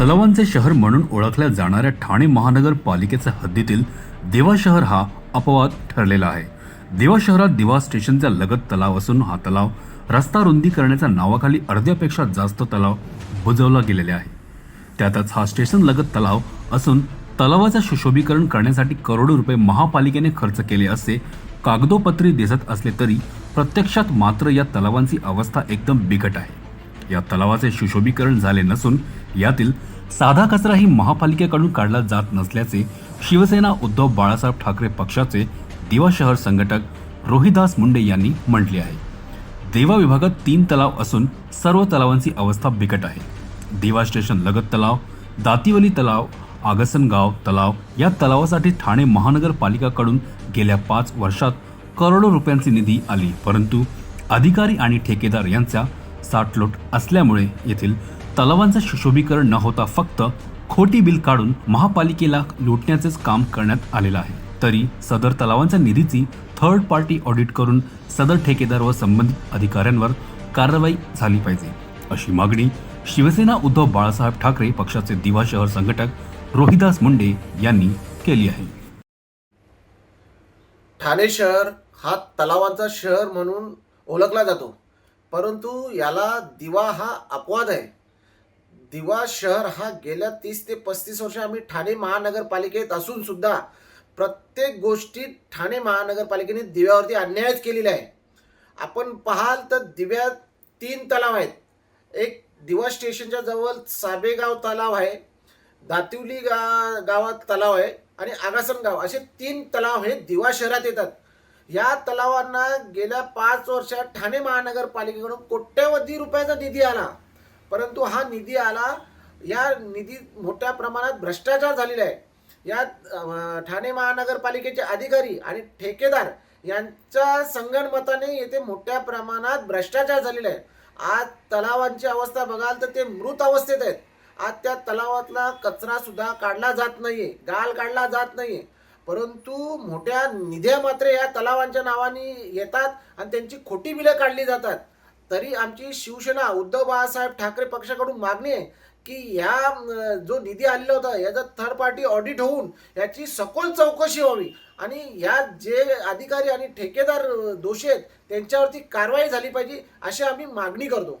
तलावांचे शहर म्हणून ओळखल्या जाणाऱ्या ठाणे महानगरपालिकेच्या हद्दीतील देवा शहर हा अपवाद ठरलेला आहे. देवा शहरात दिवा स्टेशनच्या लगत तलाव असून हा तलाव रस्ता रुंदी करण्याच्या नावाखाली अर्ध्यापेक्षा जास्त तलाव बुजवला गेलेले आहे. त्यातच हा स्टेशन लगत तलाव असून तलावाचं सुशोभीकरण करण्यासाठी करोडो रुपये महापालिकेने खर्च केले असे कागदोपत्री दिसत असले तरी प्रत्यक्षात मात्र या तलावांची अवस्था एकदम बिकट आहे. या तलावाचे सुशोभीकरण झाले नसून यातील साधा कचराही महापालिकेकडून काढला जात नसल्याचे शिवसेना उद्धव बाळासाहेब ठाकरे पक्षाचे दिवा शहर संघटक रोहिदास मुंडे यांनी म्हटले आहे. देवा विभागात तीन तलाव असून सर्व तलावांची अवस्था बिकट आहे. देवा स्टेशन लगत तलाव दातिवली तलाव आगसनगाव तलाव या तलावासाठी ठाणे महानगरपालिकाकडून गेल्या पाच वर्षात करोडो रुपयांची निधी आली परंतु अधिकारी आणि ठेकेदार यांचा साठलोट असल्यामुळे येथील तलावांचं सुशोभीकरण न होता फक्त खोटी बिल काढून महापालिकेला लुटण्याचेच काम करण्यात आलेलं आहे. तरी सदर तलावांच्या निधीची थर्ड पार्टी ऑडिट करून सदर ठेकेदार व संबंधित अधिकाऱ्यांवर कारवाई झाली पाहिजे. अशी मागणी शिवसेना उद्धव बाळासाहेब ठाकरे पक्षाचे दिवा शहर संघटक रोहिदास मुंडे यांनी केली आहे. ठाणे शहर हा तलावांचा शहर म्हणून ओळखला जातो. परंतु याला दिवा हा अपवाद आहे. दिवा शहर हा गेल्या तीस ते पस्तीस वर्ष आम्ही ठाणे महानगरपालिकेत असून सुद्धा प्रत्येक गोष्टीत ठाणे महानगरपालिकेने दिव्यावरती अन्यायच केलेला आहे. आपण पाहाल तर दिव्यात तीन तलाव आहेत. एक दिवा स्टेशनच्या जवळ साबेगाव तलाव आहे दातिवली गा गावात तलाव आहे आणि आगासन गाव. असे तीन तलाव हे दिवा शहरात येतात. या तलावांना गेल्या पाच वर्षात ठाणे महानगरपालिकेकडून कोट्यवधी रुपयाचा निधी आला. परंतु हा निधी आला या निधी मोठ्या प्रमाणात भ्रष्टाचार झालेला आहे. या ठाणे महानगरपालिकेचे अधिकारी आणि ठेकेदार यांच्या संगणमताने येथे मोठ्या प्रमाणात भ्रष्टाचार झालेला आहे. आज तलावांची अवस्था बघाल तर ते मृत अवस्थेत आहेत. आज त्या तलावातला कचरा सुद्धा काढला जात नाहीये गाळ काढला जात नाहीये. परंतु मोठ्या निध्या मात्र या तलावांच्या नावाने येतात आणि त्यांची खोटी बिलं काढली जातात. तरी आमची शिवसेना उद्धव बाळासाहेब ठाकरे पक्षाकडून मागणी आहे की ह्या जो निधी आलेला होता याचा थर्ड पार्टी ऑडिट होऊन याची सखोल चौकशी व्हावी. आणि या जे अधिकारी आणि ठेकेदार दोषी आहेत त्यांच्यावरती कारवाई झाली पाहिजे अशी आम्ही मागणी करतो.